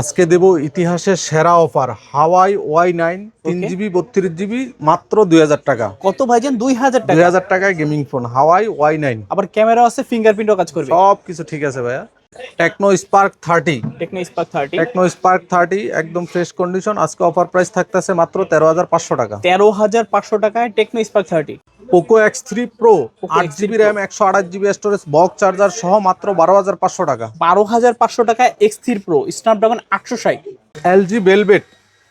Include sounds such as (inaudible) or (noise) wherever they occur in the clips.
আজকে দেব ইতিহাসের সেরা অফার হাওয়াই ওয়াই নাইন তিন জিবি বত্রিশ জিবি মাত্র দুই হাজার টাকা। কত ভাইজান? দুই হাজার দুই হাজার টাকায় gaming phone Huawei Y nine. আবার ক্যামেরা আছে ফিঙ্গারপ্রিন্টও কাজ করবে। সব কিছু ঠিক আছে ভাইয়া। Tecno Spark thirty Tecno Spark thirty Tecno Spark thirty একদম ফ্রেশ কন্ডিশন আজকে অফার প্রাইস থাকতেছে মাত্র তেরো হাজার পাঁচশো টাকা। তেরো হাজার পাঁচশো টাকায় Tecno Spark thirty Poco X three pro Poco আট জিবি র্যাম একশো আঠাশ জিবি স্টোরেজ বক্স চার্জার সহ মাত্র বারো হাজার পাঁচশো টাকা। বারো হাজার পাঁচশো টাকা এক্স থ্রি প্রো স্ন্যাপড্রাগন আটশো ষাট। LG Okay.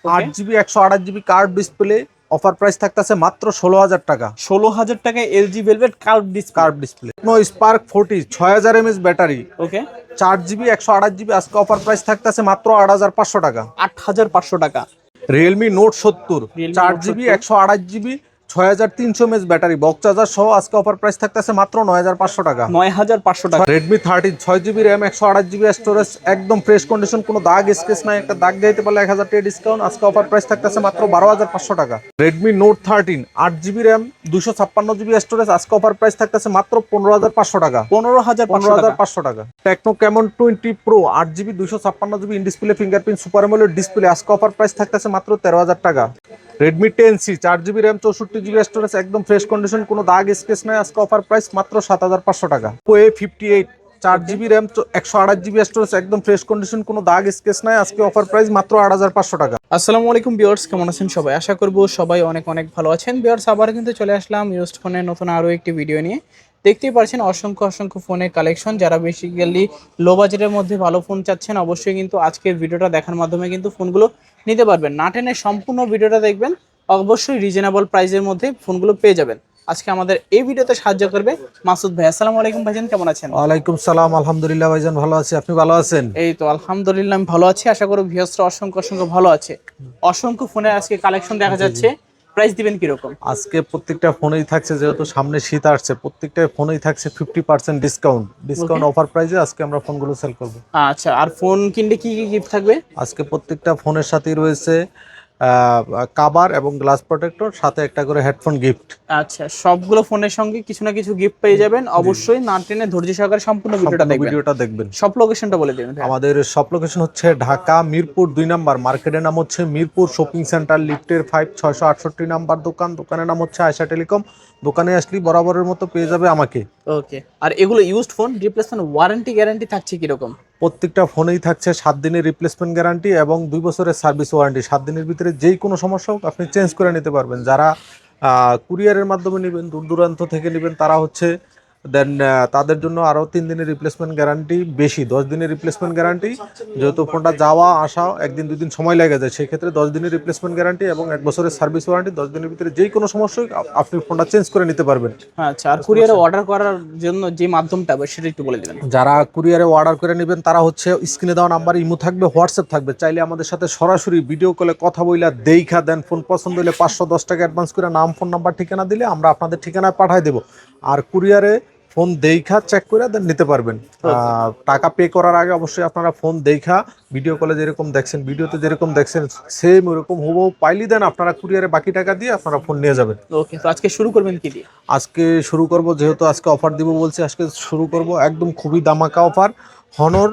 আট জিবি একশো আঠাশ GB card display offer price থাকতেছে মাত্র ষোলো হাজার টাকা। ষোলো হাজার টাকায় LG Velvet curve ডিসকার্ভ curve display no Spark forty ছয় হাজার এমএস ব্যাটারি ওকে চার জিবি একশো আঠাশ জিবি আজকে অফার প্রাইস থাকতেছে মাত্র আট হাজার পাঁচশো টাকা। আট হাজার পাঁচশো টাকা। রিয়েলমি নোট সত্তর চার জিবি একশো আঠাশ জিবি ছয় হাজার তিনশো এমএস ব্যাটারি বক্স চার্জার সহ আজকে অফার প্রাইস থাকতেছে মাত্র নয় হাজার পাঁচশো টাকা। নয় হাজার পাঁচশো টাকা। রেডমি থার্টি ছয় জিবি র্যাম একশো আঠাশ জিবি স্টোরেজ একদম ফ্রেশ কন্ডিশন কোনো দাগ স্কেচ নাই একটা দাগ দিতে পারলে এক হাজার টাকা ডিসকাউন্ট আজকে অফার প্রাইস থাকতেছে মাত্র বারো হাজার পাঁচশো টাকা। রেডমি নোট থার্টিন আট জিবি র্যাম দুশো ছাপ্পান্ন জিবি স্টোরেজ আজকে অফার প্রাইস থাকতেছে মাত্র পনেরো হাজার পাঁচশো টাকা। পনেরো হাজার পনেরো হাজার টাকা পাঁচশো টাকা। টেকনো ক্যামন টোয়েন্টি প্রো আট জিবি দুশো ছাপ্পান্ন GB in display fingerprint super AMOLED display আজকে অফার প্রাইস থাকতেছে মাত্র তেরো হাজার টাকা। রেডমি টেন সি চার জিবি র্যাম চৌষট্টি জিবি স্টোরেজ একদম ফ্রেশ কন্ডিশন কোনো দাগ স্কেচ নাই আজকে অফার প্রাইস মাত্র সাত হাজার পাঁচশো টাকা। ও এ ফিফটি এইট চার জিবি র্যাম একশো আঠাশ জিবি স্টোরেজ একদম ফ্রেশ কন্ডিশন কোনো দাগ স্কেচ নাই আজকে অফার প্রাইস মাত্র আট হাজার পাঁচশো টাকা। আসসালামু আলাইকুম বিয়ার্স কেমন আছেন সবাই? আশা করব সবাই অনেক অনেক ভালো আছেন। বিয়ার্স আবার কিন্তু চলে আসলাম ইউজড ফোনের নতুন আরও একটি ভিডিও নিয়ে। দেখতেই পারছেন অসংখ্য অসংখ্য ফোনের কালেকশন যারা বেসিক্যালি লো বাজেটের মধ্যে ভালো ফোন চাচ্ছেন অবশ্যই কিন্তু আজকের ভিডিওটা দেখার মাধ্যমে কিন্তু ফোনগুলো নিতে পারবেন। না টেনে সম্পূর্ণ ভিডিওটা দেখবেন অবশ্যই রিজনেবল প্রাইসের মধ্যে ফোনগুলো পেয়ে যাবেন। আজকে আমাদের এই ভিডিওতে সাহায্য করবে মাসুদ ভাই। আসসালামু আলাইকুম ভাইজান কেমন আছেন? ওয়ালাইকুম সালাম আলহামদুলিল্লাহ ভাইজান ভালো আছি। আপনি ভালো আছেন? এই তো আলহামদুলিল্লাহ আমি ভালো আছি। আশা করি ভিউসরা অসংখ্য অসংখ্য ভালো আছে। অসংখ্য ফোনের আজকে কালেকশন দেখা যাচ্ছে। প্রাইস দিবেন কীরকম? আজকে প্রত্যেকটা ফোনেই থাকছে যেহেতু সামনে শীত আসছে প্রত্যেকটা ফোনেই থাকছে fifty percent discount discount offer প্রাইসে আজকে আমরা ফোনগুলো সেল করব। আচ্ছা আর ফোন কিনলে কি কি গিফট থাকবে? আজকে প্রত্যেকটা ফোনের সাথেই রয়েছে কাবার এবং গ্লাস প্রোটেক্টর সাথে একটা করে হেডফোন গিফট। আচ্ছা সবগুলো ফোনের সঙ্গে কিছু না কিছু গিফট পেয়ে যাবেন। অবশ্যই না টেনে ধৈর্য সহকারে সম্পূর্ণ ভিডিওটা দেখবেন। ভিডিওটা দেখবেন। সব লোকেশনটা বলে দেবেন ভাই। আমাদের সব লোকেশন হচ্ছে ঢাকা মিরপুর দুই নাম্বার। মার্কেটের নাম হচ্ছে মিরপুর শপিং সেন্টার লিফটের ফাইভ ছয়শো আটষট্টি নাম্বার দোকান। দোকানের নাম হচ্ছে আয়সা টেলিকম। দোকানে আসলে বরাবরের মতো পেয়ে যাবে আমাকে। ওকে আর এগুলো used phone replacement warranty guarantee থাকছে কীরকম? প্রত্যেকটা ফোনেই থাকছে সাত দিনের রিপ্লেসমেন্ট গ্যারান্টি এবং দুই বছরের সার্ভিস ওয়ারেন্টি সাত দিনের ভিতরে যেই কোনো সমস্যা হোক আপনি চেঞ্জ করে নিতে পারবেন। যারা কুরিয়ারের মাধ্যমে নেবেন দূর দূরান্ত থেকে নেবেন, তারা হচ্ছে দেন তাদের জন্য আরও তিন দিনের রিপ্লেসমেন্ট গ্যারান্টি বেশি দশ দিনের রিপ্লেসমেন্ট গ্যারান্টি যেহেতু ফোনটা যাওয়া আসা একদিন দুই দিন সময় লেগে যায় সেক্ষেত্রে দশ দিনের রিপ্লেসমেন্ট গ্যারান্টি এবং এক বছরের সার্ভিস ওয়ারেন্টি দশ দিনের ভিতরে যেই কোনো সমস্যা আপনি ফোনটা চেঞ্জ করে নিতে পারবেন। আচ্ছা আর কুরিয়ারে অর্ডার করার জন্য যে মাধ্যমটা হবে সেটা একটু বলে দেবেন। যারা কুরিয়ারে অর্ডার করে নেবেন তারা হচ্ছে স্ক্রিনে দেওয়া নাম্বার ইমো থাকবে হোয়াটসঅ্যাপ থাকবে। চাইলে আমাদের সাথে সরাসরি ভিডিও কলে কথা বইলা দেইখা দেন। ফোন পছন্দ হলে পাঁচশো দশ টাকা অ্যাডভান্স করে নাম ফোন নাম্বার ঠিকানা দিলে আমরা আপনাদের ঠিকানায় পাঠাই দেবো। আর কুরিয়ারে ফোন দেইখা চেক করে দেন নিতে পারবেন। টাকা পে করার আগে অবশ্যই আপনারা ফোন দেইখা ভিডিও কলে যেরকম দেখছেন ভিডিওতে যেরকম দেখছেন সেম ওরকম হুবহু পাইলি দেন আপনারা কুরিয়ারে বাকি টাকা দিয়ে আপনারা ফোন নিয়ে যাবেন। ওকে তো আজকে শুরু করবেন কি দিয়ে? আজকে শুরু করব যেহেতু আজকে অফার দিব বলছি আজকে শুরু করব একদম খুবই দামাকা অফার হনর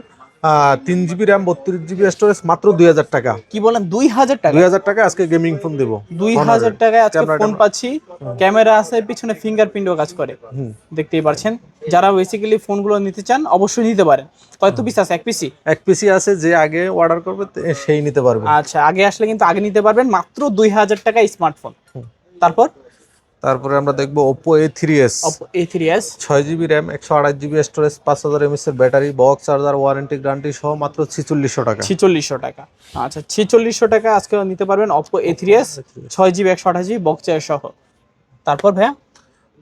তিন জিবি র্যাম বত্রিশ জিবি স্টোরেজ মাত্র দুই হাজার টাকা। কি বলেন দুই হাজার টাকা? দুই হাজার টাকা আজকে গেমিং ফোন দেবো। দুই হাজার টাকায় আজকে ফোন পাচ্ছি। ক্যামেরা আছে পিছনে ফিঙ্গারপ্রিন্টও কাজ করে। দেখতেই পারছেন যারা বেসিক্যালি ফোনগুলো নিতে চান অবশ্যই নিতে পারেন। কত পিস আছে এক পিসি এক পিসি আছে যে আগে অর্ডার করবে সেই নিতে পারবে। আচ্ছা আগে আসলে কিন্তু আগে নিতে পারবেন মাত্র দুই হাজার টাকা স্মার্টফোন তারপর? তারপরে আমরা দেখব Oppo A three S A three S ছয় জিবি র্যাম একশো আঠাশ জিবি স্টোরেজ পাঁচ হাজার এমএস এর battery box charger warranty guarantee সহ মাত্র ছিচল্লিশশো টাকা। ছিচল্লিশশো টাকা। আচ্ছা ছিচল্লিশশো টাকা আজকে নিতে পারবেন অপো এ থ্রি এস ছয় জিবি একশো আঠাশ জিবি বক্স সহ। তারপর ভাইয়া?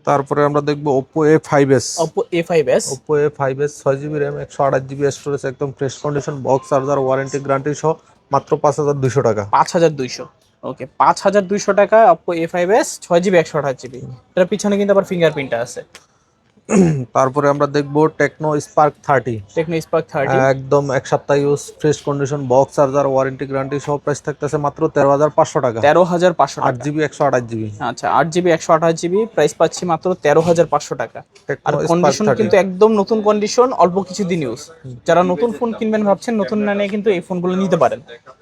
তারপরে আমরা দেখব Oppo A five S Oppo A five S Oppo A five S ছয় জিবি র্যাম একশো আঠাশ জিবি স্টোরেজ একদম fresh condition box charger warranty guarantee সহ মাত্র পাঁচ হাজার দুশো টাকা। পাঁচ হাজার দুইশো। ওকে পাঁচ হাজার দুইশো টাকা অপো এ ফাইভ এস ছয় জিবি একশো আঠাশ জিবি এটার পিছনে কিন্তু আবার ফিঙ্গারপ্রিন্টটা আছে। (clears throat) তারপরে আমরা দেখব Tecno Spark thirty Tecno Spark thirty একদম এক সপ্তাহ use fresh condition box charger warranty guarantee সব প্রাইস থাকতেছে মাত্র তেরো হাজার পাঁচশো টাকা। তেরো হাজার পাঁচশো আট জিবি একশো আঠাশ জিবি। আচ্ছা আট জিবি একশো আঠাশ জিবি প্রাইস পাচ্ছি মাত্র তেরো হাজার পাঁচশো টাকা। আর কন্ডিশন কিন্তু একদম নতুন কন্ডিশন অল্প কিছু দিন ইউজ যারা নতুন ফোন কিনবেন ভাবছেন নতুন না নিয়ে কিন্তু এই ফোনগুলো নিতে পারেন।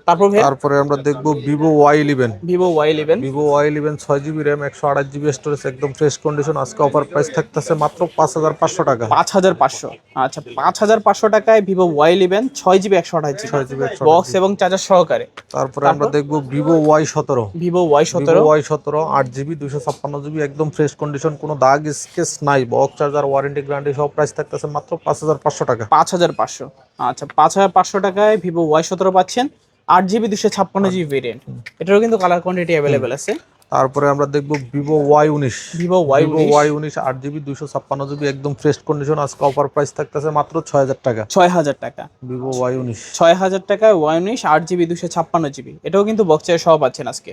তারপর তারপরে আমরা দেখব Vivo Y eleven Vivo Y eleven Vivo Y eleven ছয় জিবি র্যাম একশো আঠাশ জিবি স্টোরেজ একদম ফ্রেশ কন্ডিশন আজকে অফার প্রাইস থাকতেছে মাত্র পাঁচ হাজার পাঁচশো টাকা। পাঁচ হাজার পাঁচশো। আচ্ছা পাঁচ হাজার পাঁচশো টাকায় ভিভো ওয়াই ইলেভেন ছয় জিবি একশো আঠাশ ছয় জিবি বক্স এবং চার্জার সহকারে। তারপরে আমরা দেখব ভিভো ওয়াই সতেরো। ভিভো ওয়াই সতেরো। ওয়াই সতেরো আট জিবি দুশো ছাপ্পান্ন জিবি একদম ফ্রেশ কন্ডিশন কোনো দাগ স্কেচ নাই। বক্স চার্জার ওয়ারেন্টি গ্যারান্টি সব প্রাইস থাকতেছে মাত্র পাঁচ হাজার পাঁচশো টাকা। পাঁচ হাজার পাঁচশো। আচ্ছা পাঁচ হাজার পাঁচশো টাকায় ভিভো ওয়াই সতেরো পাচ্ছেন আট জিবি দুশো ছাপ্পান্ন জিবি ভেরিয়েন্ট এটারও কিন্তু কালার কোয়ান্টিটি অ্যাভেলেবেল আছে। তারপরে আমরা দেখব ভিভো ওয়াই উনিশ। ভিভো ওয়াই ভিভো ওয়াই উনিশ আট জিবি দুশো ছাপ্পান্ন জিবি একদম ফ্রেশ কন্ডিশন আজকে অফার প্রাইস থাকতেছে মাত্র ছয় হাজার টাকা। ছয় হাজার টাকা। ভিভো ওয়াই উনিশ। ছয় হাজার টাকায় ওয়াই উনিশ আট জিবি দুশো ছাপ্পান্ন জিবি। এটাও কিন্তু বক্সের সব আছেন আজকে।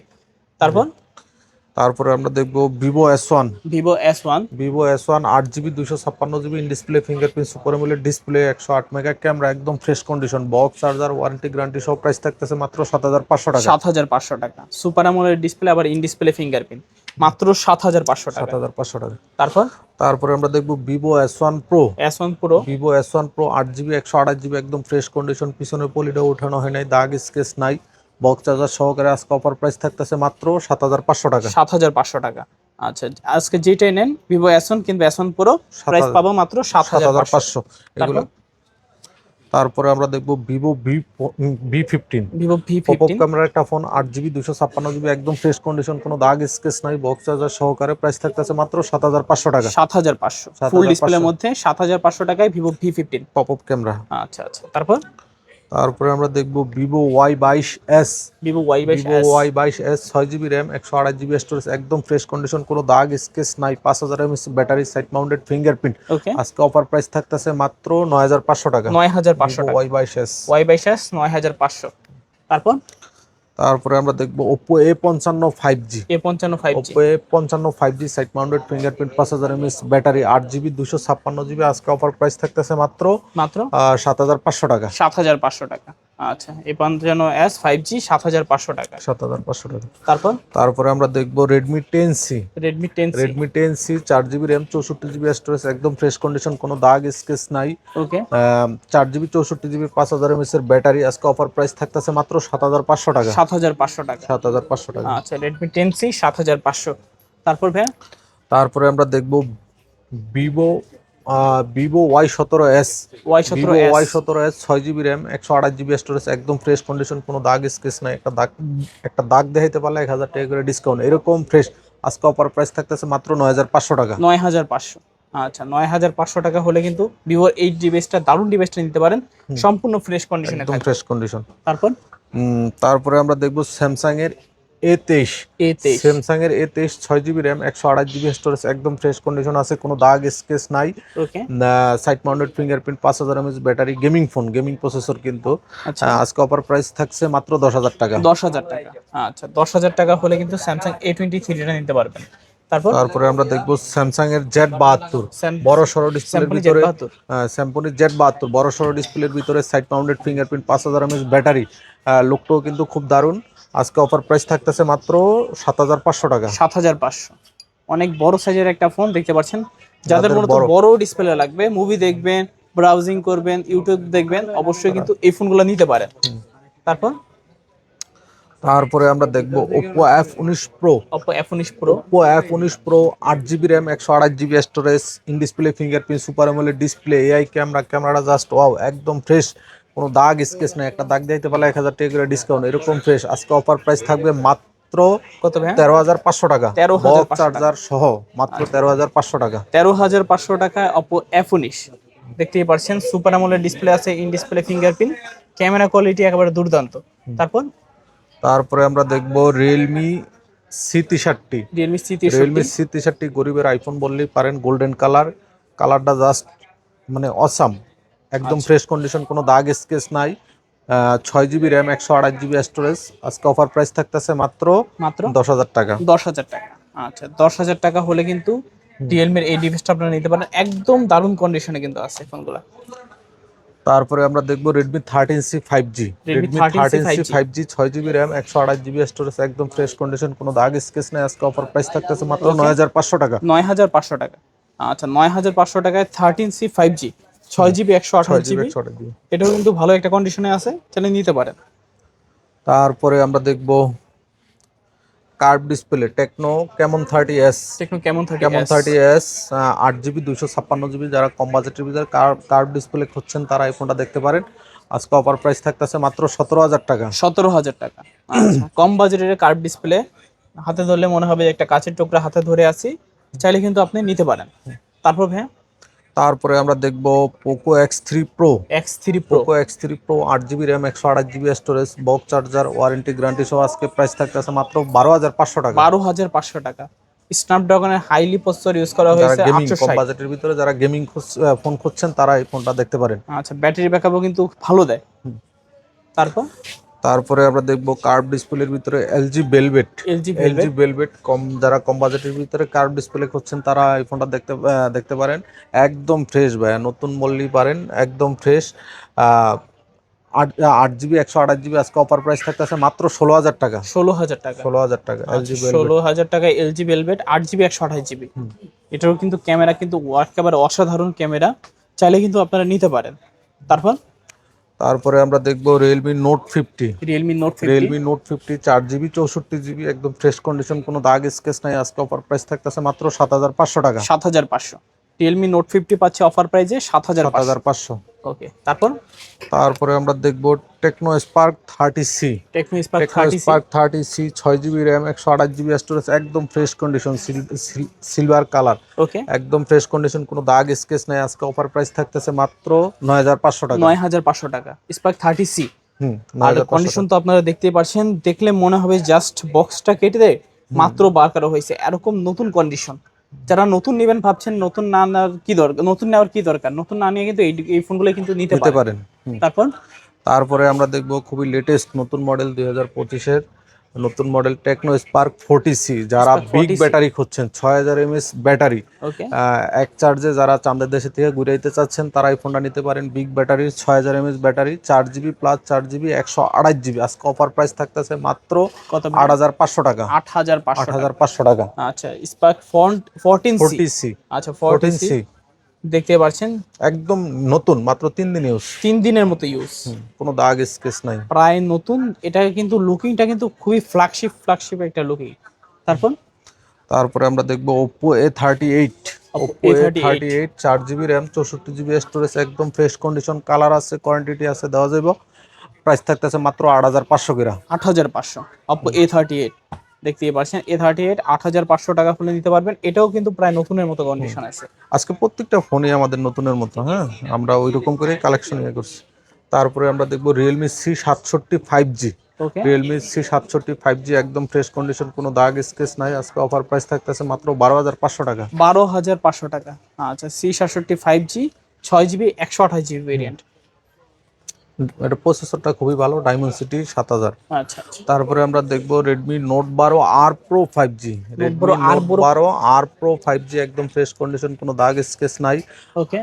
তারপর? তারপরে আমরা দেখব Vivo S one Vivo S one Vivo S one আট জিবি দুশো ছাপ্পান্ন GB in display fingerprint super AMOLED display একশো আট মেগা ক্যামেরা একদম fresh condition box charger warranty guarantee সব প্রাইস থাকতেছে মাত্র সাত হাজার পাঁচশো টাকা। সাত হাজার পাঁচশো টাকা। সুপার আমলের ডিসপ্লে আবার ইন ডিসপ্লে ফিঙ্গারপ্রিন্ট মাত্র সাত হাজার পাঁচশো টাকা। সাত হাজার পাঁচশো টাকা। তারপর? তারপরে আমরা দেখব Vivo S one pro S one pro Vivo S one pro আট জিবি একশো আঠাশ জিবি একদম ফ্রেশ কন্ডিশন পিছনে পলিটা উঠানো হয় নাই দাগ স্কেচ নাই। বক্স চার্জার সহকারে আজকে অফার প্রাইস থাকতেছে মাত্র সাত হাজার পাঁচশো টাকা। সাত হাজার পাঁচশো টাকা। আচ্ছা আজকে যেটাই নেন ভিভো এসন কিন্তু এস ওয়ান প্রো প্রাইস পাবো মাত্র সাত হাজার পাঁচশো। এগুলো? তারপরে আমরা দেখব Vivo V V fifteen Vivo V fifteen ক্যামেরার একটা ফোন আট জিবি দুশো ছাপ্পান্ন জিবি একদম ফ্রেশ কন্ডিশন কোনো দাগ স্কেচ নাই বক্স চার্জার সহকারে প্রাইস থাকতেছে মাত্র সাত হাজার পাঁচশো টাকা। সাত হাজার পাঁচশো। 7,500 ফুল ডিসপ্লের মধ্যে সাত হাজার পাঁচশো টাকায় Vivo V fifteen pop up camera আচ্ছা আচ্ছা। তারপর? তারপরে আমরা দেখব ভিভো ওয়াই বাইশ এস ভিভো ওয়াই বাইশ ভিভো ওয়াই বাইশ এস ছয় জিবি র্যাম একশো আড়াই জিবি স্টোরেজ একদম ফ্রেশ কন্ডিশন কোনো দাগ স্কেচ নাই পাঁচ হাজার MS battery side mounted fingerprint আজকে অফার প্রাইস থাকতেছে মাত্র নয় হাজার পাঁচশো টাকা। নয় হাজার পাঁচশো ওয়াই বাইশ এস ওয়াই বাইশ এস নয় হাজার পাঁচশো। তারপর? তারপরে আমরা দেখব ওপো এ পঞ্চান্ন ফাইভ জি এ পঞ্চান্ন ফাইভ জি এ পঞ্চান্ন five G side mounted fingerprint পাঁচ হাজার এমএস ব্যাটারি আট জিবি দুশো ছাপ্পান্ন জিবি আজকে অফার প্রাইস থাকতেছে মাত্র মাত্র? সাত হাজার পাঁচশো টাকা। সাত হাজার পাঁচশো টাকা। আচ্ছা এ পঞ্চান্ন এস ফাইভ জি সাত হাজার পাঁচশো টাকা। সাত হাজার পাঁচশো টাকা। তারপর? তারপরে আমরা দেখব Redmi ten C Redmi ten Redmi ten C চার জিবি র্যাম চৌষট্টি জিবি স্টোরেজ একদম ফ্রেশ কন্ডিশন কোনো দাগ স্কেচ নাই। ওকে চার জিবি চৌষট্টি জিবি পাঁচ হাজার এমএস এর ব্যাটারি আজকে অফার প্রাইস থাকতেছে মাত্র সাত হাজার পাঁচশো টাকা। সাত হাজার পাঁচশো টাকা। সাত হাজার পাঁচশো টাকা। আচ্ছা রেডমি টেন সি সাত হাজার পাঁচশো। তারপর ভাইয়া? তারপরে আমরা দেখব ভিভো ভিভো ওয়াই সতেরো এস ওয়াই সতেরো ওয়াই সতেরো এস ছয় জিবি র্যাম একশো আঠাশ জিবি স্টোরেজ একদম ফ্রেশ কন্ডিশন কোনো দাগ স্কেচ নাই একটা দাগ একটা দাগ দেখাইতে পারলে এক হাজার টাকা করে ডিসকাউন্ট এরকম ফ্রেশ আজকে অফার প্রাইস থাকতেছে মাত্র নয় হাজার পাঁচশো টাকা। নয় হাজার পাঁচশো। আচ্ছা নয় হাজার পাঁচশো টাকা হলে কিন্তু ভিভোর এইট ডিভাইসটা দারুণ ডিভাইসটা নিতে পারেন। সম্পূর্ণ ফ্রেশ কন্ডিশনে একদম ফ্রেশ কন্ডিশন তারপর? তারপরে আমরা দেখব স্যামসাং এর এ তেইশ। এ স্যামসাং এর এ তেইশ ছয় জিবি র্যাম একশো আঠাশ জিবি স্টোরেজ একদম ফ্রেশ কন্ডিশন আছে কোনো দাগ স্কেচ নাই। সাইড মাউন্টেড ফিঙ্গারপ্রিন্ট পাঁচ হাজার MS battery gaming phone gaming processor কিন্তু। আচ্ছা। আজকে অফার প্রাইস থাকছে মাত্র দশ হাজার টাকা। দশ হাজার টাকা। আচ্ছা দশ হাজার টাকা হলে কিন্তু স্যামসাং এ টোয়েন্টি থ্রিটা নিতে পারবেন। তারপর? তারপরে আমরা দেখব স্যামসাং এর জেড বাহাত্তর বড় সড়ো ডিসপ্লের ভিতরে Z72 স্যাম্পনি জেড বাহাত্তর। বড় সড়ো ডিসপ্লের ভিতরে সাইড মাউন্টেড ফিঙ্গারপ্রিন্ট পাঁচ হাজার এমএস ব্যাটারি লুকটাও কিন্তু খুব দারুণ। আজকে অফার প্রাইস থাকতেছে মাত্র সাত হাজার পাঁচশো টাকা। সাত হাজার পাঁচশো। অনেক বড় সাইজের একটা ফোন দেখতে পাচ্ছেন? যাদের মূলত বড়। ডিসপ্লে লাগবে মুভি দেখবেন ব্রাউজিং করবেন ইউটিউব দেখবেন অবশ্যই কিন্তু এই ফোনগুলো নিতে পারেন। তারপর? তারপরে আমরা দেখব ওপো এফ উনিশ প্রো অপো এফ উনিশ প্রো ওপো এফ উনিশ প্রো আট জিবি র্যাম একশো আঠাশ GB storage in display fingerprint super AMOLED display AI camera ক্যামেরাটা জাস্ট ওয়াও একদম ফ্রেশ কোনো দাগ স্কেচ নেই একটা দাগ দিতে পারলে এক হাজার টাকা করে ডিসকাউন্ট এরকম ফ্রেশ আজকে অফার প্রাইস থাকবে মাত্র কত তেরো হাজার পাঁচশো টাকা। 13,500 টাকা। চার্জার সহ মাত্র তেরো হাজার পাঁচশো টাকা। তেরো হাজার পাঁচশো টাকায় অপো উনিশ। দেখতেই পারছেন সুপার আমলের ডিসপ্লে আছে in display fingerprint camera quality একেবারে দুর্দান্ত। তারপর? তারপরে আমরা দেখব রিয়েলমি সি তেষট্টি। রিয়েলমি সি রিয়েলমি সি তেষট্টি গরিবের আইফোন বললেই পারেন গোল্ডেন কালার কালারটা জাস্ট মানে অসাম একদম আচ্ছা। ফ্রেশ কন্ডিশন কোনো দাগ স্কেচ নাই। ছয় জিবি র্যাম একশো আঠাশ জিবি স্টোরেজ আজকে অফার প্রাইস থাকতেছে মাত্র মাত্র দশ হাজার টাকা। দশ হাজার টাকা। আচ্ছা দশ হাজার টাকা হলে কিন্তু রিয়েলমির এই ডিভাইসটা আপনারা নিতে পারেন। একদম দারুণ কন্ডিশনে কিন্তু আছে ফোনগুলো তারপরে আমরা দেখব Redmi thirteen C five G Redmi Redmi 13C thirteen C 5G five G ছয় জিবি র্যাম একশো আঠাশ জিবি স্টোরেজ একদম ফ্রেশ কন্ডিশন কোনো দাগ স্কেচ নেই। আজকে অফার প্রাইস থাকতেছে মাত্র নয় হাজার পাঁচশো টাকা। নয় হাজার পাঁচশো টাকা। আচ্ছা নয় হাজার পাঁচশো টাকায় থার্টিন সি ফাইভ জি ছয় জিবি একশো আঠাশ জিবি এটাও কিন্তু ভালো একটা কন্ডিশনে আছে চাইলে নিতে পারেন। তারপরে আমরা দেখব curve display Tecno Camon thirty S Tecno Camon থাকে কেমন থার্টি এস আট জিবি দুইশো ছাপ্পান্ন জিবি যারা কম বাজেটের ভিতরে কার্ভ ডিসপ্লে খুঁজছেন তারা এই ফোনটা দেখতে পারেন। আজকে অফার প্রাইস থাকতেছে মাত্র সতেরো হাজার টাকা। সতেরো হাজার টাকা। আচ্ছা কম বাজেটের কার্ভ ডিসপ্লে হাতে ধরলে মনে হবে একটা কাচের টুকরা হাতে ধরে আছি চাইলে কিন্তু আপনি নিতে পারেন। তারপর ভাইয়া? তারপরে আমরা দেখব Poco X three pro X three pro Poco X three pro আট জিবি র্যাম একশো আঠাশ GB storage box charger warranty guarantee সহ আজকে প্রাইস থাকতেছে মাত্র বারো হাজার পাঁচশো টাকা। বারো হাজার পাঁচশো টাকা। স্ন্যাপড্রাগনের হাইলি প্রসেসর ইউজ করা হয়েছে গেমিং কম বাজেটের ভিতরে যারা গেমিং ফোন খুঁজছেন তারা এই ফোনটা দেখতে পারেন। আচ্ছা ব্যাটারি ব্যাকআপও কিন্তু ভালো দেয়। তারপর? তারপরে আমরা দেখব কার্ভ ডিসপ্লের ভিতরে LG Velvet LG LG Velvet কম যারা কম বাজেটের ভিতরে কার্ভ ডিসপ্লে খুঁজছেন তারা এই ফোনটা দেখতে দেখতে পারেন। একদম ফ্রেশ ভাই নতুন বললেই পারেন একদম ফ্রেশ আট আট জিবি একশো আঠাশ জিবি আজকে অফার প্রাইস থাকতেছে মাত্র ষোলো হাজার টাকা। ষোলো হাজার টাকা। ষোলো হাজার টাকা এলজি ষোলো হাজার টাকায় এলজি বেলভেট আট জিবি একশো আঠাশ জিবি এটারও কিন্তু ক্যামেরা কিন্তু একেবারে অসাধারণ ক্যামেরা চাইলে কিন্তু আপনারা নিতে পারেন। তারপর? তারপরে আমরা দেখব Realme Note fifty Realme Note Realme Note fifty চার জিবি চৌষট্টি জিবি একদম ফ্রেশ কন্ডিশন কোনো দাগ স্কেচ নাই আজকে অফার প্রাইস থাকতেছে মাত্র সাত হাজার পাঁচশো টাকা। সাত হাজার পাঁচশো। রিয়েলমি নোট ফিফটি পাচ্ছে অফার প্রাইজে সাত হাজার সাত হাজার পাঁচশো। ওকে তারপর? তারপরে আমরা দেখব Tecno Spark thirty C Tecno Spark thirty C ছয় জিবি র্যাম একশো আঠাশ জিবি স্টোরেজ একদম fresh condition silver colour okay একদম ফ্রেশ কন্ডিশন কোনো দাগ স্কেচ নাই। আজকে অফার প্রাইস থাকতেছে মাত্র নয় হাজার পাঁচশো টাকা। নয় হাজার পাঁচশো টাকা। স্পার্ক থার্টি সি হুম আর কন্ডিশন তো আপনারা দেখতেই পাচ্ছেন দেখলে মনে হবে জাস্ট বক্সটা কেটে দেয় মাত্র বার করা হয়েছে। এরকম নতুন কন্ডিশন যারা নতুন নেবেন ভাবছেন নতুন না নেওয়ার কি দরকার নতুন নেওয়ার কি দরকার? নতুন না নিয়ে কিন্তু এই এই ফোনগুলো কিন্তু নিতে পারেন। তারপর? তারপরে আমরা দেখব খুবই লেটেস্ট নতুন মডেল দুই হাজার পঁচিশের। নতুন model Tecno Spark forty C যারা বিগ ব্যাটারি খুঁজছেন ছয় হাজার এমএস ব্যাটারি। এক চার্জে যারা চাঁদের দেশে থেকে ঘুরাইতে চাচ্ছেন তারা এই ফোনটা নিতে পারেন। বিগ ব্যাটারির ছয় হাজার এমএস ব্যাটারি চার জিবি প্লাস চার জিবি একশো আড়াই জিবি। আজকে অফার প্রাইস থাকতেছে মাত্র কত আট হাজার পাঁচশো টাকা। আট হাজার আট পাঁচশো হাজার পাঁচশো টাকা। আচ্ছা স্পার্ক ফন্ট ফোরটিন ফোর্টি সি। আচ্ছা ফোরটিন সি। দেখতে পাচ্ছেন? একদম নতুন মাত্র তিন দিন ইউজ তিন দিনের মতো ইউজ কোনো দাগ স্কেচ নাই। প্রায় নতুন এটা কিন্তু লুকিংটা কিন্তু খুবই ফ্ল্যাগশিপ ফ্ল্যাগশিপ একটা লুকিং তারপর? তারপরে আমরা দেখব Oppo A thirty eight Oppo Oppo A A38 thirty eight চার জিবি র্যাম চৌষট্টি জিবি স্টোরেজ একদম ফ্রেশ কন্ডিশন কালার আছে কোয়ান্টিটি আছে দেওয়া যাবে প্রাইস থাকতেছে মাত্র আট হাজার পাঁচশো কিরা। আট হাজার পাঁচশো। অপো এ থার্টি এইট দেখতেই পাচ্ছেন এ থার্টি এইট আট হাজার পাঁচশো টাকা হলে নিতে পারবেন। এটাও কিন্তু প্রায় নতুনের মতো কন্ডিশন আছে। আজকে প্রত্যেকটা ফোনই আমাদের নতুনের মতো হ্যাঁ? আমরা ওই রকম করে কালেকশন ইয়ে করছি। তারপরে আমরা দেখব রিয়েলমি সি সাতষট্টি ফাইভ জি রিয়েলমি সি সাতষট্টি ফাইভ জি একদম ফ্রেশ কন্ডিশন কোনো দাগ স্কেচ নাই। আজকে অফার প্রাইস থাকতেছে মাত্র বারো হাজার পাঁচশো টাকা। বারো হাজার পাঁচশো টাকা। আচ্ছা সি সাতষট্টি ফাইভ জি ছয় জিবি একশো আঠাশ জিবি ভেরিয়েন্ট এটা প্রসেসরটা খুবই ভালো ডায়মন্ড সিটি সাত হাজার। আচ্ছা আচ্ছা। তারপরে আমরা দেখব রেডমি নোট বারো R pro five G Redmi Note বারো আর প্রো ফাইভ জি একদম ফ্রেশ কন্ডিশন কোনো দাগ স্কেচ নাই। ওকে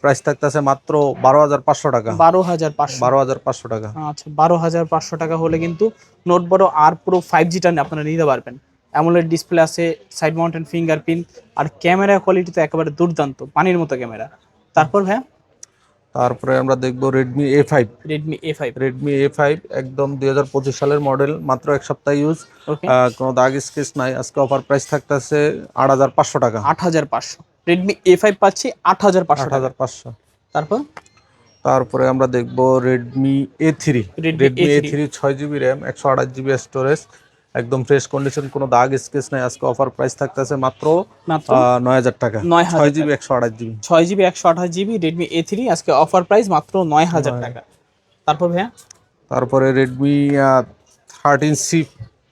প্রাইস থাকতেছে মাত্র বারো হাজার পাঁচশো টাকা। বারো হাজার পাঁচশো। বারো হাজার পাঁচশো টাকা। আচ্ছা বারো হাজার পাঁচশো টাকা হলে কিন্তু নোট বড় আর প্রো ফাইভ জিটা আপনারা নিতে পারবেন। অ্যামোলেড ডিসপ্লে আছে সাইড মাউন্টেন ফিঙ্গারপ্রিন্ট আর ক্যামেরা কোয়ালিটি তো একেবারে দুর্দান্ত পানির মতো ক্যামেরা তারপর ভাইয়া? তারপরে আমরা দেখব Redmi A five Redmi A five Redmi A five একদম দুই হাজার পঁচিশ সালের মডেল মাত্র এক সপ্তাহ ইউজ কোনো দাগ স্কেচ নাই। আজকে অফার প্রাইস থাকতেছে আট হাজার পাঁচশো টাকা। আট হাজার পাঁচশো। রেডমি এ ফাইভ পাচ্ছি আট হাজার পাঁচশো হাজার পাঁচশো। তারপর? তারপরে আমরা দেখব Redmi A three Redmi Redmi A A3 three ছয় জিবি র্যাম একশো আঠাশ জিবি স্টোরেজ একদম ফ্রেশ কন্ডিশন কোনো দাগ স্কেচ নাই। আজকে অফার প্রাইস থাকতেছে মাত্র মাত্র নয় হাজার টাকা। 9,000 ছয় জিবি একশো আঠাশ জিবি ছয় জিবি একশো আঠাশ জিবি রেডমি এ থ্রি আজকে অফার প্রাইস মাত্র নয় হাজার টাকা। তারপর ভাইয়া? তারপরে Redmi thirteen C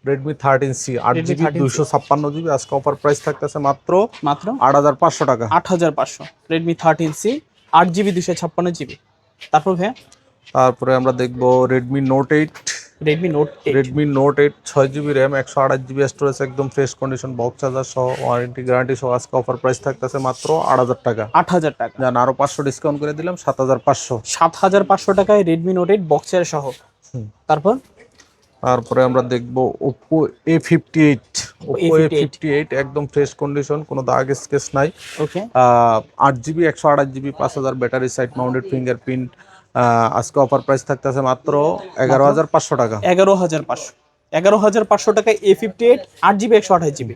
Redmi thirteen C আট জিবি 13C দুশো ছাপ্পান্ন জিবি আজকে অফার প্রাইস থাকতেছে মাত্র মাত্র? আট হাজার পাঁচশো টাকা। আট হাজার পাঁচশো। রেডমি থার্টিন সি আট জিবি দুশো ছাপ্পান্ন জিবি তারপর ভাইয়া? তারপরে আমরা দেখব Redmi Note eight Redmi Note Redmi Note eight ছয় জিবি র্যাম একশো আঠাশ জিবি স্টোরেজ একদম ফ্রেশ কন্ডিশন বক্স চার্জার সহ ওয়ারেন্টি গ্যারান্টি সহ আজকে অফার প্রাইস থাকতেছে মাত্র আট হাজার টাকা। আট হাজার টাকা। যান আরও পাঁচশো ডিসকাউন্ট করে দিলাম সাত হাজার পাঁচশো। সাত হাজার পাঁচশো টাকায় রেডমি নোট এইট বক্সের সহ। তারপর? তারপরে আমরা দেখব Oppo A fifty eight Oppo A A58 fifty eight একদম ফ্রেশ কন্ডিশন কোনো দাগ স্কেচ নাই। ওকে আট জিবি একশো আঠাশ জিবি পাঁচ হাজার ব্যাটারি সাইড মাউন্টেড ফিঙ্গারপ্রিন্ট আজকে অফার প্রাইস থাকতেছে মাত্র এগারো হাজার পাঁচশো টাকা। এগারো হাজার পাঁচশো। এগারো হাজার পাঁচশো টাকায় এ ফিফটি এইট আট জিবি একশো আঠাশ জিবি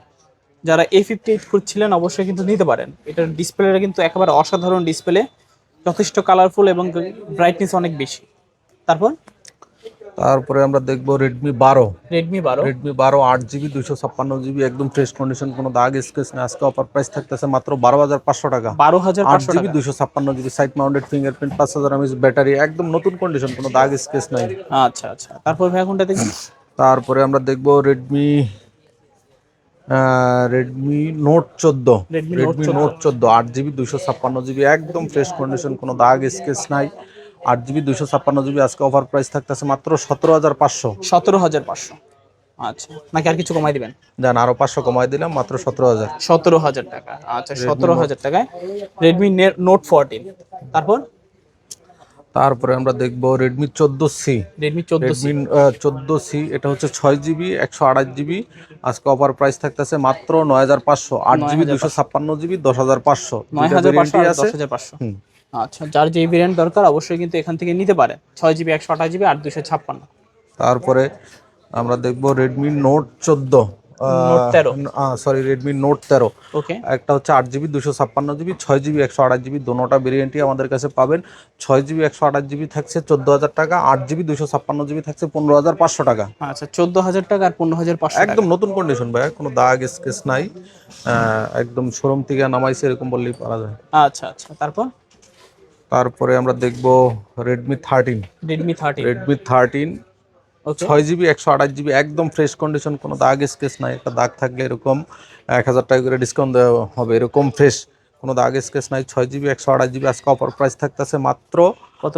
যারা এ ফিফটি এইট খুঁজছিলেন অবশ্যই কিন্তু নিতে পারেন। এটার ডিসপ্লেটা কিন্তু একেবারে অসাধারণ ডিসপ্লে যথেষ্ট কালারফুল এবং ব্রাইটনেস অনেক বেশি। তারপর? তারপরে আমরা দেখব রেডমি বারো। রেডমি বারো। রেডমি বারো আট জিবি দুশো ছাপ্পান্ন জিবি একদম ফ্রেশ কন্ডিশন কোনো দাগ স্কেচ নেই। আজকে অফার প্রাইস থাকতেছে মাত্র বারো হাজার পাঁচশো টাকা। বারো হাজার আট জিবি দুশো ছাপ্পান্ন জিবি সাইড মাউন্টেড ফিঙ্গারপ্রিন্ট পাঁচ হাজার এমএস ব্যাটারি একদম নতুন কন্ডিশন কোনো দাগ স্কেচ নাই। আচ্ছা আচ্ছা। তারপর ভাই কোনটা দেখি তারপরে আমরা দেখব রেডমি রেডমি নোট চোদ্দ। রেডমি নোট চোদ্দ। আট জিবি দুশো ছাপ্পান্ন জিবি একদম ফ্রেশ কন্ডিশন কোনো দাগ স্কেচ নাই। আট জিবি দুশো ছাপ্পান্ন জিবি আজকে অফার প্রাইস থাকতেছে মাত্র সতেরো হাজার পাঁচশো। সতেরো হাজার পাঁচশো। আচ্ছা নাকি আর কিছু কমাই দিবেন? যান আরও পাঁচশো কমাই দিলাম মাত্র সতেরো হাজার। সতেরো হাজার টাকা। আচ্ছা সতেরো হাজার টাকায় রেডমি নোট ফোরটিন তারপর? তারপরে আমরা দেখব রেডমি চোদ্দ সি। রেডমি চোদ্দ রেডমি চোদ্দ সি এটা হচ্ছে ছয় জিবি একশো আঠাশ জিবি। আজকে অফার প্রাইস থাকতেছে মাত্র নয় হাজার পাঁচশো। আট জিবি দুশো ছাপ্পান্ন জিবি দশ হাজার পাঁচশো। নয় হাজার পাঁচশো আর। আচ্ছা যার যে ভেরিয়েন্ট দরকার অবশ্যই কিন্তু এখান থেকে নিতে পারে। ছয় জিবি একশো আঠাশ জিবি আট দুশো ছাপ্পান্ন। তারপরে আমরা দেখব রেডমি নোট চোদ্দ Note 13 সরি রেডমি নোট তেরো। একটা হচ্ছে আট জিবি দুশো ছাপ্পান্ন জিবি ছয় জিবি একশো আঠাশ জিবি দোনোটা ভেরিয়েন্টই আমাদের কাছে পাবেন। ছয় জিবি একশো আঠাশ জিবি থাকছে চোদ্দ হাজার টাকা আট জিবি দুশো ছাপ্পান্ন জিবি থাকছে পনেরো হাজার পাঁচশো টাকা। আচ্ছা চোদ্দ হাজার টাকা আর পনেরো হাজার পাঁচশো একদম নতুন কন্ডিশন ভাইয়া কোনো দাগ স্কেচ নাই। একদম শোরুম থেকে নামাইছে এরকম বললেই পারা যায়। আচ্ছা আচ্ছা তারপর? তারপরে আমরা দেখব Redmi thirteen Redmi thirty Redmi thirteen ছয় জিবি একশো আঠাশ জিবি একদম ফ্রেশ কন্ডিশন কোনো দাগ স্কেচ নাই। একটা দাগ থাকলে এরকম এক হাজার টাকা করে ডিসকাউন্ট দেওয়া হবে। এরকম ফ্রেশ কোনো দাগ স্কেচ নাই। ছয় জিবি একশো আঠাশ জিবি আজকে অফার প্রাইস থাকতেছে মাত্র কত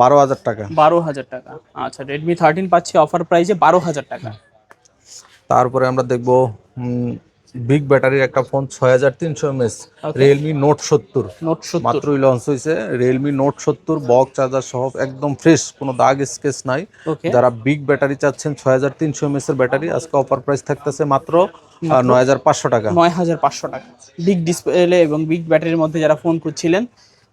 বারো হাজার টাকা। বারো হাজার টাকা। আচ্ছা রেডমি থার্টিন পাচ্ছি অফার প্রাইসে বারো হাজার টাকা। তারপরে আমরা দেখব বিগ ব্যাটারির একটা ফোন ছয় হাজার তিনশো এমএস রিয়েলমি নোট সত্তর। নোট সত্তর। মাত্রই লঞ্চ হয়েছে। রিয়েলমি নোট সত্তর বক চার্জার সহ একদম ফ্রেশ কোনো দাগ স্কেচ নাই। যারা বিগ ব্যাটারি চাচ্ছেন ছয় হাজার তিনশো এমএস এর ব্যাটারি আজকে অফার প্রাইস থাকতেছে মাত্র নয় হাজার পাঁচশো টাকা। নয় হাজার পাঁচশো টাকা। বিগ ডিসপ্লে এবং বিগ ব্যাটারির মধ্যে যারা ফোন করছিলেন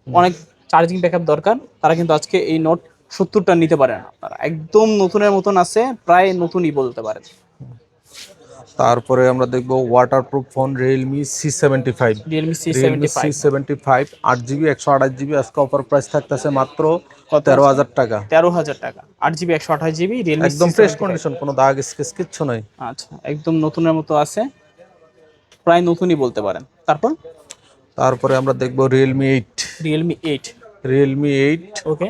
অনেক চার্জিং ব্যাকআপ দরকার। তারা কিন্তু আজকে এই নোট সত্তরটা নিতে পারেন আপনারা। একদম নতুনের মতন আছে প্রায় নতুনই বলতে পারেন। তারপরে আমরা দেখব waterproof phone Realme C seventy five Realme C seventy five আট জিবি একশো আঠাশ জিবি আজকে অফার প্রাইস থাকতেছে মাত্র তেরো হাজার টাকা। তেরো হাজার টাকা। আট জিবি একশো আঠাশ জিবি রিয়েলমি একদম ফ্রেশ কন্ডিশন কোনো দাগ স্কেচ কিচ্ছু নাই। আচ্ছা একদম নতুনের মতো আছে। প্রায় নতুনই বলতে পারেন। তারপর? তারপরে আমরা দেখব Realme eight Realme eight Realme eight okay.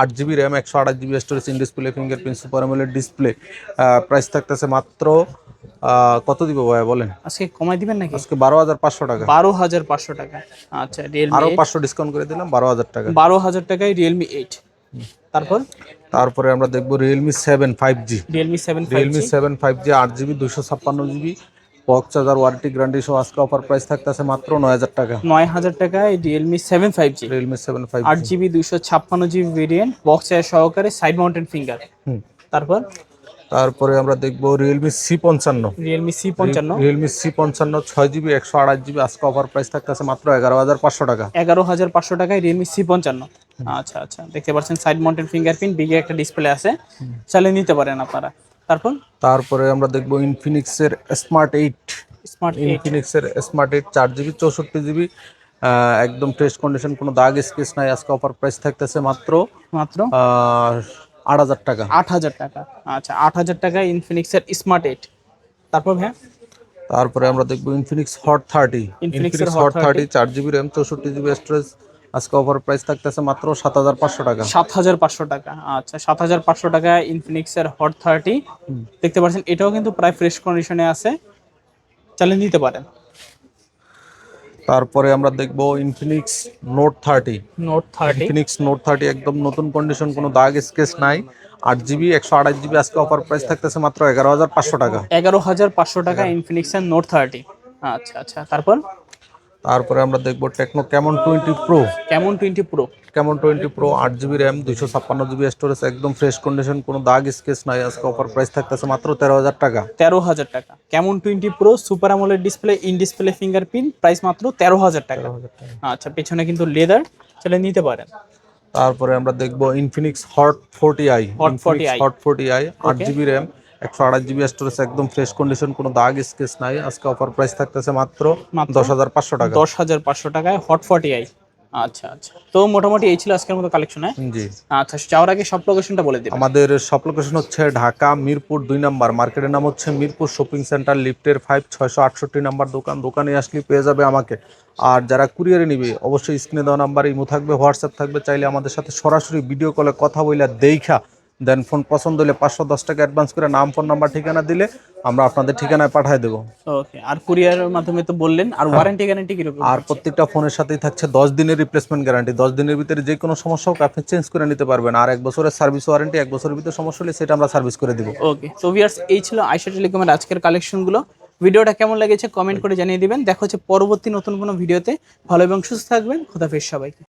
আট জিবি র্যাম একশো আঠাশ GB storage in display fingerprint super display price থাকতেছে মাত্র কত দিব ভাইয়া বলেন? আজকে কমাই দিবেন নাকি? আজকে বারো হাজার পাঁচশো টাকা। বারো হাজার পাঁচশো টাকা। আচ্ছা রিয়েলমি আরও পাঁচশো ডিসকাউন্ট করে দিলাম বারো হাজার টাকা। বারো হাজার টাকায় রিয়েলমি এইট তারপর? তারপরে আমরা দেখব Realme seven five G Realme seven Realme seven five G আট জিবি দুশো ছাপ্পান্ন GB box charger warranty guarantee সহ আজকে অফার প্রাইস থাকতেছে মাত্র নয় হাজার টাকা। নয় হাজার টাকায় Realme seven five G Realme seven five আট জিবি দুইশো ছাপ্পান্ন জিবি ভেরিয়েন্ট বক্স সহকারে সাইড মাউন্টেন ফিঙ্গার হুম। তারপর? তারপরে আমরা দেখব রিয়েলমি সি পঞ্চান্ন। রিয়েলমি সি পঞ্চান্ন। রিয়েলমি সি পঞ্চান্ন ছয় জিবি একশো আঠাশ জিবি আজকে অফার প্রাইস থাকতেছে মাত্র এগারো হাজার পাঁচশো টাকা। এগারো হাজার পাঁচশো টাকায় রিয়েলমি সি পঞ্চান্ন। আচ্ছা আচ্ছা দেখতে পাচ্ছেন সাইড মাউন্টেন ফিঙ্গারপ্রিন্ট বিগে একটা ডিসপ্লে আছে। চালিয়ে নিতে পারেন আপনারা। তারপর? তারপরে আমরা দেখব ইনফিনিক্সের স্মার্ট এইট স্মার্ট ইনফিনিক্সের স্মার্ট এইট চার জিবি চৌষট্টি জিবি একদম ফ্রেশ কন্ডিশন কোনো দাগ স্কেচ নাই। আজকে অফার প্রাইস থাকতেছে মাত্র মাত্র? আট হাজার টাকা। আট হাজার টাকা। আচ্ছা আট হাজার টাকায় ইনফিনিক্সের স্মার্ট এইট তারপর হ্যাঁ তারপরে আমরা দেখব Infinix hot thirty Infinix hot thirty চার জিবি র্যাম চৌষট্টি জিবি স্টোরেজ আজকে অফার প্রাইস থাকতেছে মাত্র সাত হাজার পাঁচশো টাকা। সাত হাজার পাঁচশো টাকা। আচ্ছা সাত হাজার পাঁচশো টাকায় ইনফিনিক্সের হট থার্টি দেখতে পাচ্ছেন এটাও কিন্তু প্রায় ফ্রেশ কন্ডিশনে আছে। চালিয়ে নিতে পারেন। তারপরে আমরা দেখব Infinix Note thirty Note thirty Infinix Note thirty একদম নতুন কন্ডিশন কোনো দাগ স্কেচ নাই। আট জিবি একশো আঠাশ জিবি আজকে অফার প্রাইস থাকতেছে মাত্র এগারো হাজার পাঁচশো টাকা। এগারো হাজার পাঁচশো টাকা ইনফিনিক্সের নোট থার্টি আচ্ছা আচ্ছা। তারপর? তারপরে আমরা দেখব Tecno Camon twenty Pro Camon twenty Pro Camon twenty Pro আট জিবি র্যাম দুশো ছাপ্পান্ন জিবি স্টোরেজ একদম ফ্রেশ কন্ডিশন কোনো দাগ স্কেচ নাই। আজকে অফার প্রাইস থাকতেছে মাত্র তেরো হাজার টাকা। তেরো হাজার টাকা। কেমন টোয়েন্টি প্রো সুপার আমলের display in display fingerprint price মাত্র তেরো হাজার টাকা। আচ্ছা পেছনে কিন্তু লেদার চলে নিতে পারেন। তারপরে আমরা দেখব Infinix hot forty i Hot 40i hot forty i আট জিবি র্যাম একশো আড়াই জিবি স্টোরেজ একদম ফ্রেশ কন্ডিশন কোনো দাগ স্কেচ নাই। আজকে অফার প্রাইস থাকতেছে মাত্র দশ হাজার পাঁচশো টাকা। দশ হাজার পাঁচশো টাকায় হট ফর্টি আই আচ্ছা আচ্ছা। তো মোটামুটি এই ছিল আজকের মতো কালেকশন হ্যাঁ? জি। আচ্ছা যাওয়ার আগে সব লোকেশনটা বলে দেবেন। আমাদের সব লোকেশন হচ্ছে ঢাকা মিরপুর দুই নাম্বার। মার্কেটের নাম হচ্ছে মিরপুর শপিং সেন্টার লিফটের ফাইভ ছয়শো আটষট্টি নাম্বার দোকান। দোকানে আসলে পেয়ে যাবে আমাকে। আর যারা কুরিয়ারে নিবে অবশ্যই স্ক্রিনে দেওয়া নাম্বার ইমো থাকবে হোয়াটসঅ্যাপ থাকবে। চাইলে আমাদের সাথে সরাসরি ভিডিও কলে কথা বইলে দেখা দেন ফোন পছন্দ হলে পাঁচশো দশ টাকা অ্যাডভান্স করে নাম ফোন নাম্বার ঠিকানা দিলে আমরা আপনাদের ঠিকানায় পাঠিয়ে দেবো। ওকে আর কুরিয়ারের মাধ্যমে তো বললেন আর ওয়ারেন্টি গ্যারান্টি কীরকম? আর প্রত্যেকটা ফোনের সাথেই থাকছে দশ দিনের রিপ্লেসমেন্ট গ্যারান্টি দশ দিনের ভিতরে যে কোনো সমস্যা হোক আপনি চেঞ্জ করে নিতে পারবেন। আর এক বছরের সার্ভিস ওয়ারেন্টি এক বছরের ভিতরে সমস্যা হলে সেটা আমরা সার্ভিস করে দিব। ওকে তো ভিউয়ার্স এই ছিল আইসা টেলিকমের আজকের কালেকশনগুলো ভিডিওটা কেমন লেগেছে কমেন্ট করে জানিয়ে দিবেন। দেখা হচ্ছে পরবর্তী নতুন কোনো ভিডিওতে ভালো এবং সুস্থ থাকবেন। খোদাফেজ সবাইকে।